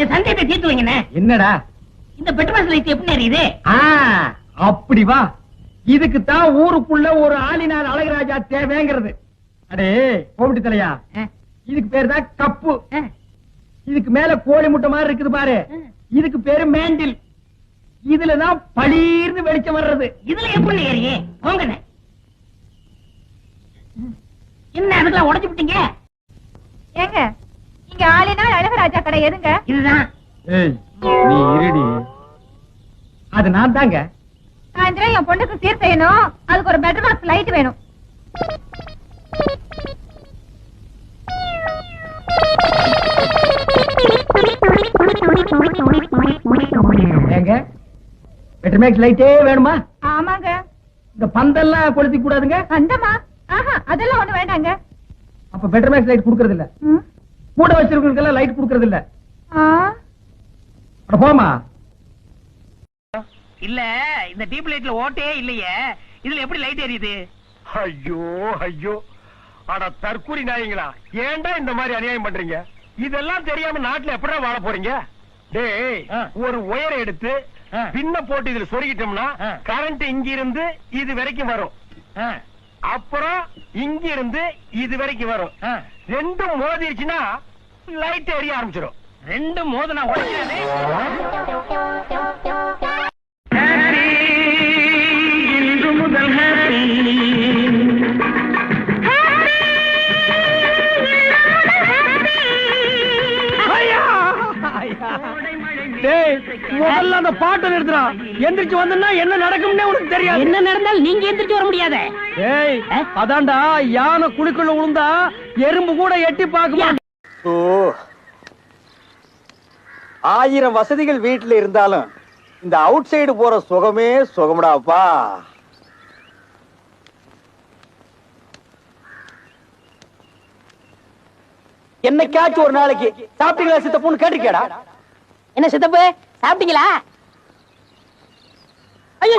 என் சந்தேகத்தை தீர்த்து வைங்கண்ணே. என்னடா? இந்த பெட்ரோல் லைட் எப்படி எரியுது ஆ அப்படி வா. இதுக்கு தான் ஊருக்குள்ள ஒரு ஆளினார் அழகராஜா தேவைங்கிறது. அடே கோமிட்டி தலையா? இதுக்கு பேரு தான் கப்பு. இதுக்கு மேல கோழி முட்டை மாதிரி இருக்குது பாரு. இதுக்கு பேரு மேண்டில். இதுலதான் பளீர்னு வெளிச்சம் வர்றது. இதுல எப்படி ஏறியே போங்கண்ணே. என்ன அதுக்கெல்லாம் உடைச்சு விட்டீங்க? ஏங்க ஆளினால் அழகராஜா கடை எதுங்க? இதுதான். ஏய் நீ இருடி. அது நான் தாங்க. சாயந்தரம் என் பொண்ணுக்கு சீர் செய்யணும். அதுக்கு ஒரு பெட்ரோல் பாக்ஸ் லைட் வேணும். ஏங்க பெட்ரமேக்ஸ் லைட்டே வேணுமா? ஆமாங்க. இந்த பந்தெல்லாம் கொளுத்தி கூடாதுங்க. அந்தமா ஆஹா அதெல்லாம் ஒண்ணு வேண்டாங்க. அப்ப பெட்ரமேக்ஸ் லைட் கொடுக்கறது இல்ல ம். கூட வச்சிருக்கவங்களுக்கெல்லாம் லைட் கொடுக்கறது இல்ல. போமா இல்ல இந்த டீப் லைட்ல ஓட்டே இல்லையே. இதுல எப்படி லைட் எரியுது ஐயோ ஐயோ. அட தற்கூரி நாயங்களா ஏன்டா இந்த மாதிரி அநியாயம் பண்றீங்க? இதெல்லாம் தெரியாம நாட்டுல எப்படா வாழ போறீங்க? டேய். ஒரு ஒயரை எடுத்து. பின்ன போட்டு இதுல சொருகிட்டோம்னா. கரண்ட் இங்க இருந்து இது வரைக்கும் வரும். அப்புறம் இங்க இருந்து இது வரைக்கும் வரும். ரெண்டும் மோதிருச்சுன்னா லைட் எரிய ஆரம்பிச்சிடும் ரெண்டு மோதனா இன்று முதல் டேய் முதல்ல அந்த பாட்டை நிறுத்துறா எந்திரிச்சு வந்தா என்ன நடக்கும்னே உனக்கு தெரியாது. என்ன நடந்தாலும் நீங்க எந்திரிச்சு வர முடியாத? ஏய் அதான்டா யானை குழிக்குள்ள விழுந்தா எறும்பு கூட எட்டி பார்க்க மாட்டேன் ஓ. ஆயிரம் வசதிகள் வீட்டுல இருந்தாலும் இந்த அவுட் சைடு போற சுகமே சுகம்டாப்பா. என்னைக்காச்சும் ஒரு நாளைக்கு சாப்பிட்டீங்களா சித்தப்புன்னு கேட்டிருக்கேடா என்ன சித்தப்பு சாப்பிட்டீங்களா? ஐயோ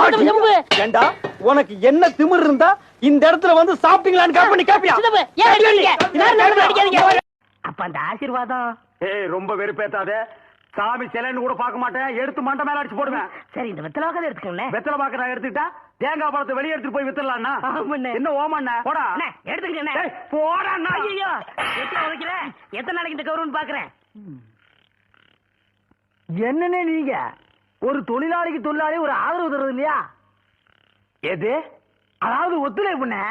ஏண்டா உனக்கு என்ன திமிர் இருந்தா இந்த இடத்துல வந்து சாப்பிட்டீங்களான்னு கேப் பண்ணி கேப்பியா? சித்தப்பு ஏன் அடிக்கிறீங்க? எல்லாரும் நடுவுல அடிக்காதீங்க. அப்ப அந்த ஆசீர்வாதம்? ஏய் ரொம்ப வெறுப்பேத்தாத. சாமி சிலைன்னு கூட பார்க்க மாட்டேன். எடுத்து மண்டை மேல அடிச்சு போடுவேன். சரி இந்த வெத்தலாக எடுத்துக்கோங்களேன். வெத்தலை பாக்க நான் எடுத்துக்கிட்டா தேங்காய் பழத்தை வெளியே எடுத்துட்டு போய் வித்துடலாம்னா ஆமாண்ணே. என்ன ஓமண்ண? போடா. ஏய், போடா அண்ணா. ஐயோ எத்தனை நாளைக்கு இந்த கௌரவம் பாக்குறேன் என்னன்னே நீங்க? ஒரு தொழிலாளிக்கு தொழிலாளி ஒரு ஆதரவு தருது இல்லையா? எது? அதாவது ஒத்துழைப்புண்ணே?